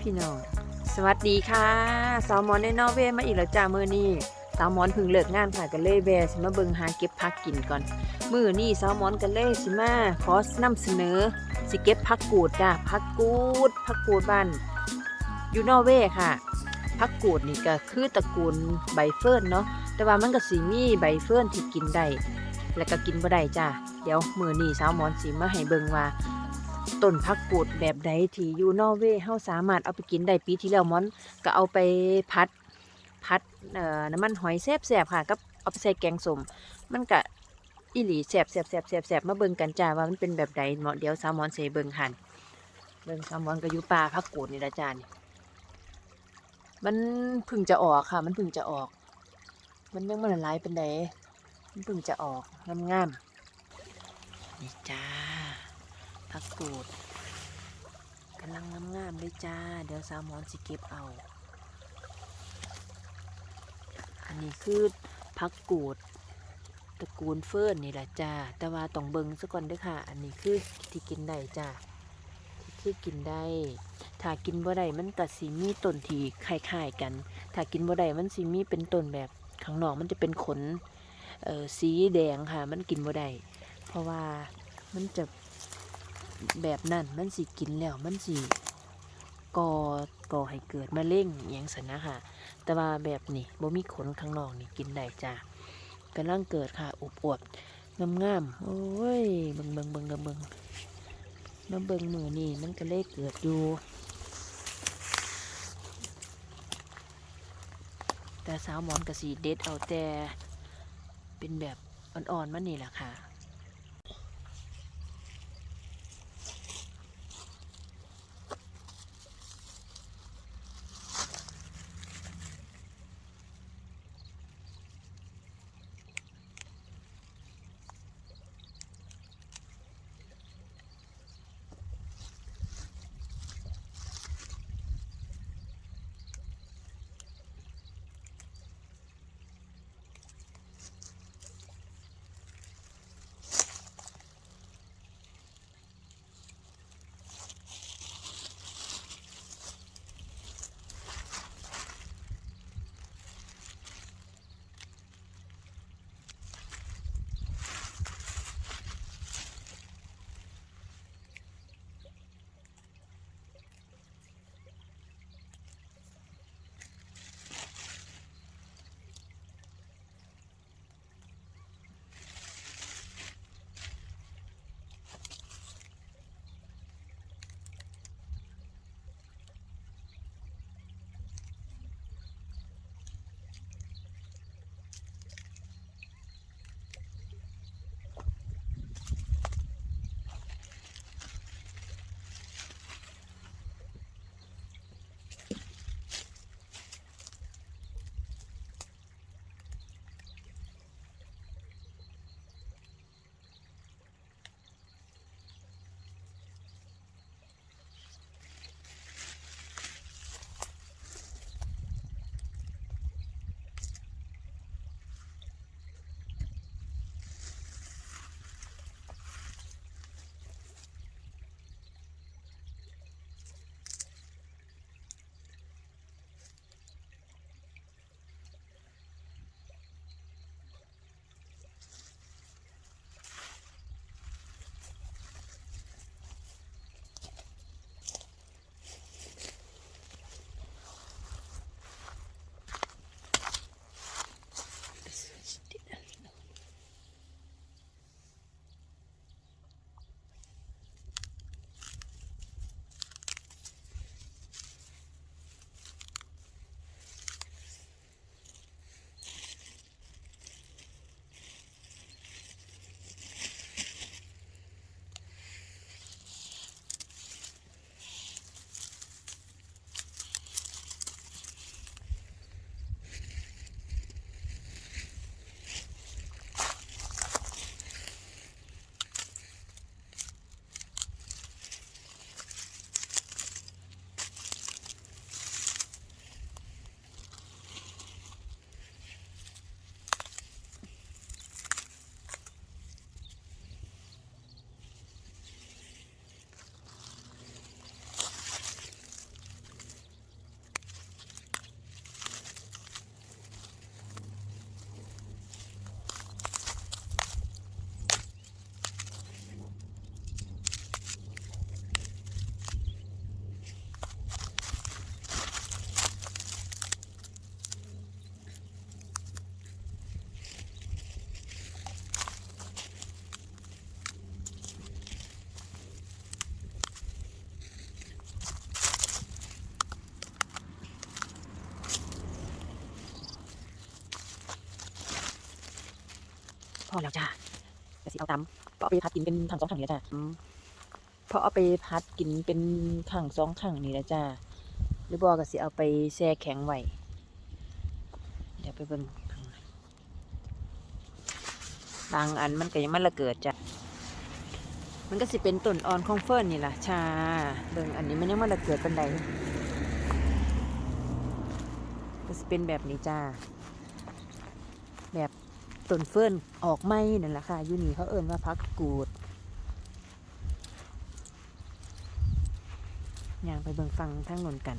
พี่น้อง สวัสดีค่ะสาวมอนในนอร์เวย์มาอีกแล้วจ้าเมื้อนี้สาวมอนเพิ่งเลิกงานค่ะก็เลยแวะสิมาเบิ่งหาเก็บผักกินก่อนมื้อนี้สาวมอนก็เลยสิมาขอนำเสนอสิเก็บผักกูดจ้าผักกูดผักกูดบ้านอยู่นอร์เวย์ค่ะผักกูดนี่ก็คือตระกูลใบเฟิร์นเนาะแต่ว่ามันก็สิมีใบเฟิร์นที่กินได้แล้วก็กินบ่ได้จ้าเดี๋ยวมื้อนี้สาวมอนสิมาให้เบิ่งว่า ต้นผักกูดแบบใดที่อยู่นอร์เวย์เฮาสามารถเอาไปกินได้ปีที่แล้วมอนก็เอาไปพัดพัดน้ำมันหอยแซ่บๆค่ะกับเอาไปใส่แกงส้มมันก็อีหลีแซ่บแซ่บแซ่บแซ่บแซ่บมาเบิ่งกันจ้าว่ามันเป็นแบบใดเหมาะเดี๋ยวสาวมอนเสเบิ่งหันเบิ่งสาวมอนก็อยู่ป่าผักกูดนี่ละจ้านี่มันพึ่งจะออกค่ะ มันพึ่งจะออก มันยังมันหลายเป็นไดมันพึ่งจะออกงามๆนี่จ้า ผักกูดกำลังงามๆเลยจ้า เดี๋ยวสาวหมอนสิเก็บเอา อันนี้คือผักกูดตระกูลเฟิร์นนี่แหละจ้า แต่ว่าต้องเบิงซะก่อนเด้วยค่ะ อันนี้คือที่กินได้จ้าที่คือกินได้ ถ้ากินบ่ได้มันก็สิมีต้นทีคล้ายๆกัน ถ้ากินบ่ได้มันสิมีเป็นต้นแบบข้างนอกมันจะเป็นขนสีแดงค่ะ มันกินบ่ได้เพราะว่ามันจะ แบบนั้นมันสิกินแล้วมันสิก่อก่อให้เกิดมะเร็งอย่างสันนะค่ะ แต่ว่าแบบนี้บ่มีขนข้างนอกนี่กินได้จ้ากำลังเกิดค่ะอวบอวบงามงามโอ้ยเบิงเบิงเบิงเบิงเบิงมาเบิงมือนี่มันก็เลยเกิดอยู่ แต่สาวหมอนกระสีเด็ดเอาแต่เป็นแบบอ่อนๆมันนี่แหละค่ะ พอแล้วจ้าก็สิเอาตำก็เอาไปพัดกินเป็นถังสองถังนี่แหละจ้าอืมเพราะเอาไปพัดกินเป็นขังสองขังนี่แหละจ้าหรือบอกก็สิเอาไปแช่แข็งไว้เดี๋ยวไปเบิ่งข้างในบางอันมันก็ยังมันละเกิดจ้ะมันก็สิเป็นต้นอ่อนของเฟิร์นนี่ล่ะชาเบิ่งอันนี้มันยังมันละเกิดปันใดก็สิเป็นแบบนี้จ้าแบบ ต้นเฟิร์นออกไม่นั่นแหละค่ะยูนี่เขาเอิ่นว่าพักกูดย่างไปเบิ่งฟังทั้งนนกัน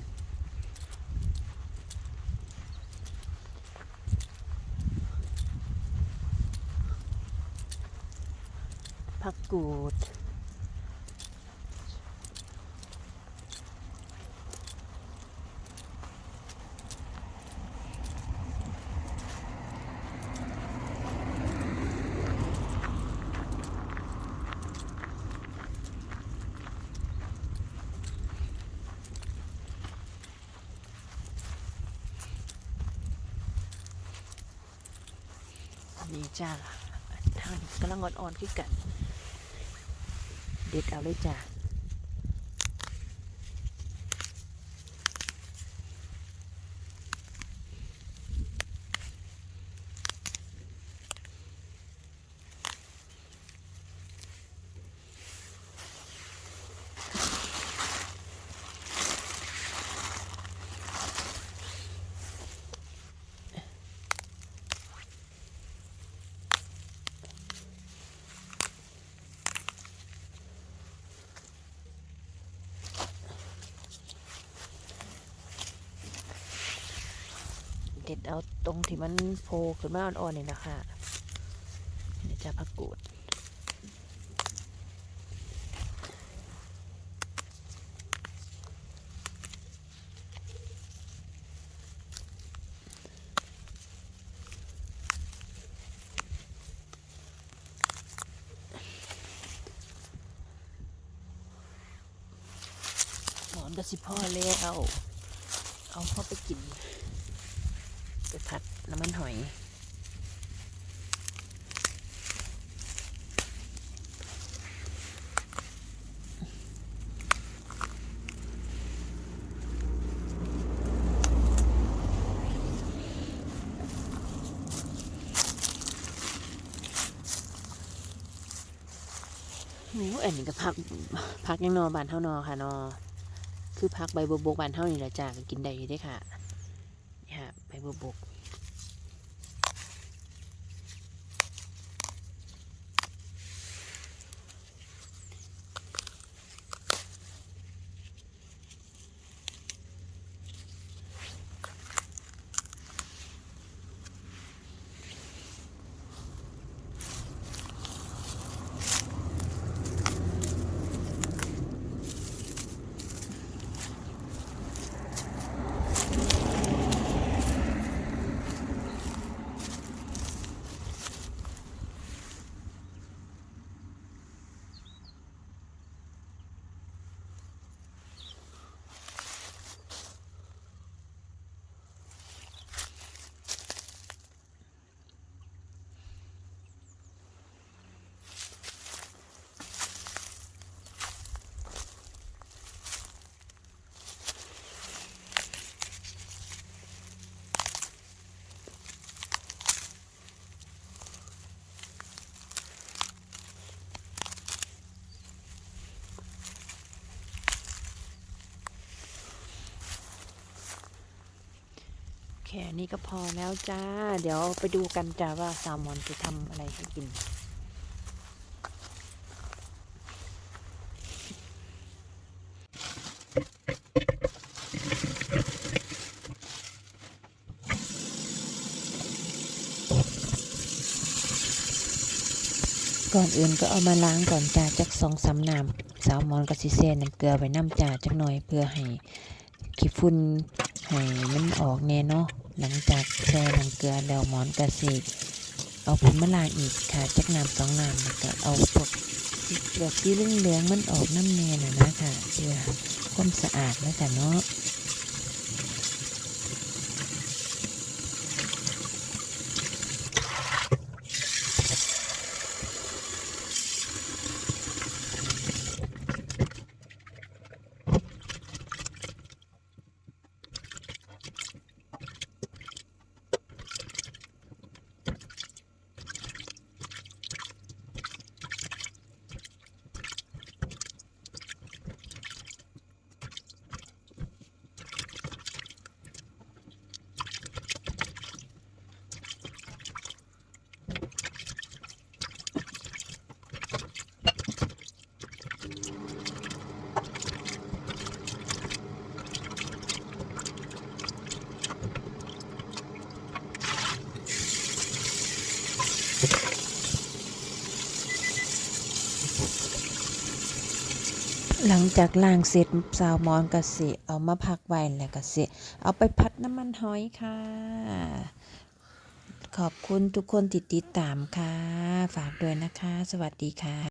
พักกูด นี่จ้าทางกำลังอ่อนๆขึ้นกัน เด็ดเอาเลยจ้าเด็ดเอาตรงที่มันโผล่ขึ้นมาอ่อนๆนี่นะคะนี่จ้าผักกูดหอนก็สิพ่อแล้วเอา เอาพ่อไปกิน ไปผัดน้ำมันหอยหนูอันนี้ก็พักพักยังนอบานเท่านอค่ะนอคือพักใบบัวบกบานเท่านี่แหละจ้าก็กินได้อยู่เด้ค่ะ นี่ ค่ะใบบัวบกแค่นี้ก็พอแล้วจ้า เดี๋ยวไปดูกันจ้าว่าแซลมอนจะทำอะไรให้กิน ก่อนอื่นก็เอามาล้างก่อนจ้าจากสองสามน้ำแซลมอนกับซิเซนน้ำเกลือไว้น้ำจ่าจักหน่อยเพื่อให้ขี้ฝุ่นให้มันออกแน่เนาะ หลังจากแช่น้ำเกลือแล้วหมอนกระสีเอาผลมะลางอีกค่ะจักน้ำสองน้ำแล้วก็เอาพวกเปลือกที่เหลืองๆมันออกน้ำเนยน่ะนะค่ะเพื่อความสะอาดแล้วกันเนาะ หลังจากล้างเสร็จสาวมอนกะสิเอามาพักไว้แล้วกะสิเอาไปพัดน้ำมันหอยค่ะ ขอบคุณทุกคนติดติดตามค่ะ ฝากด้วยนะคะ สวัสดีค่ะ